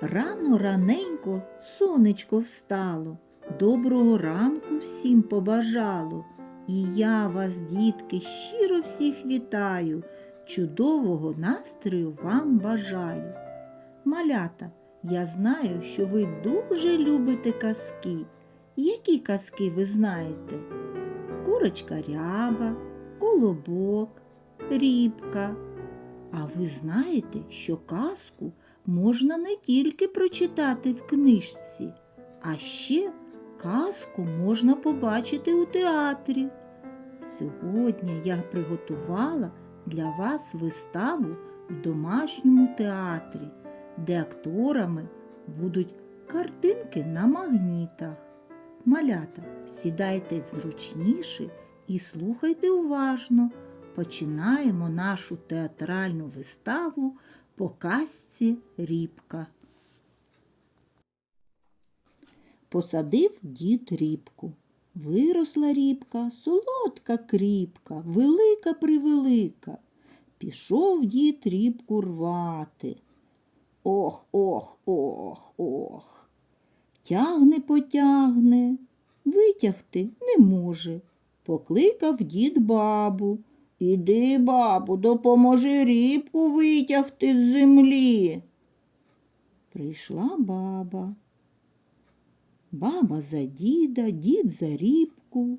Рано раненько сонечко встало, доброго ранку всім побажало. І я вас, дітки, щиро всіх вітаю, чудового настрою вам бажаю. Малята, я знаю, що ви дуже любите казки. Які казки ви знаєте? Курочка ряба, колобок, рібка. А ви знаєте, що казку можна не тільки прочитати в книжці, а ще казку можна побачити у театрі. Сьогодні я приготувала для вас виставу в домашньому театрі, де акторами будуть картинки на магнітах. Малята, сідайте зручніше і слухайте уважно. Починаємо нашу театральну виставу по казці Рібка. Посадив дід рібку. Виросла рібка, солодка кріпка, велика превелика. Пішов дід рібку рвати. Ох, ох, ох, ох. Тягне потягне, витягти не може. Покликав дід бабу. Іди, бабу, допоможи рібку витягти з землі. Прийшла баба. Баба за діда, дід за рібку.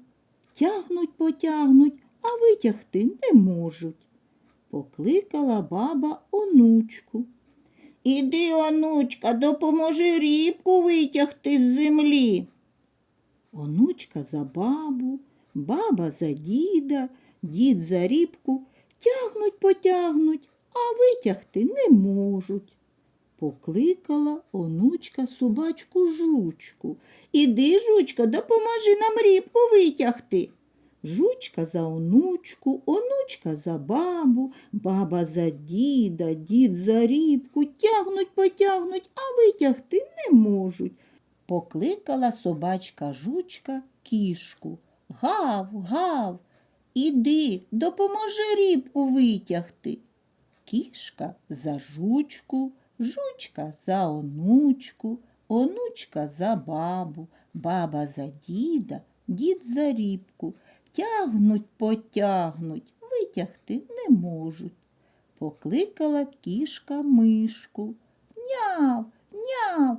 Тягнуть, потягнуть, а витягти не можуть. Покликала баба онучку. Іди, онучка, допоможи рібку витягти з землі. Онучка за бабу, баба за діда, дід за рібку. Тягнуть, потягнуть, а витягти не можуть. Покликала онучка собачку жучку. Іди, жучка, допоможи нам рібку витягти. Жучка за онучку, онучка за бабу, баба за діда, дід за рібку. Тягнуть, потягнуть, а витягти не можуть. Покликала собачка жучка кішку. Гав, гав, іди, допоможи рібку витягти. Кішка за жучку, жучка за онучку, онучка за бабу, баба за діда, дід за рібку. Тягнуть, потягнуть, витягти не можуть. Покликала кішка мишку. Няв, няв.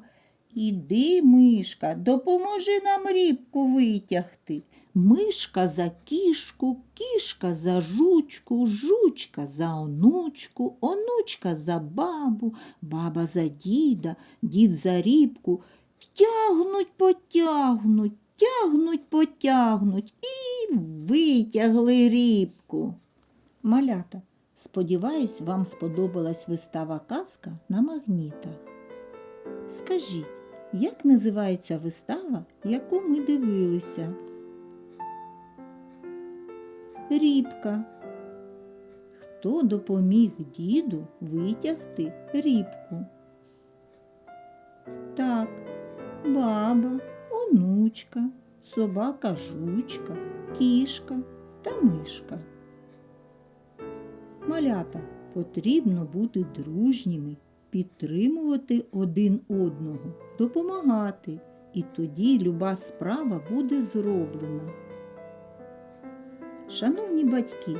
Іди, мишка, допоможи нам рібку витягти. Мишка за кішку, кішка за жучку, жучка за онучку, онучка за бабу, баба за діда, дід за рібку. Тягнуть, потягнуть, тягнуть, потягнуть і витягли рібку. Малята, сподіваюсь, вам сподобалась вистава казка на магнітах. Скажіть, як називається вистава, яку ми дивилися? Рібка. Хто допоміг діду витягти рібку? Так, баба, онучка, собака жучка, кішка та мишка. Малята потрібно бути дружніми, підтримувати один одного, допомагати, і тоді люба справа буде зроблена. Шановні батьки,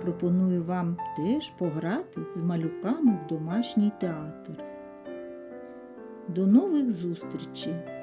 пропоную вам теж пограти з малюками в домашній театр. До нових зустрічей!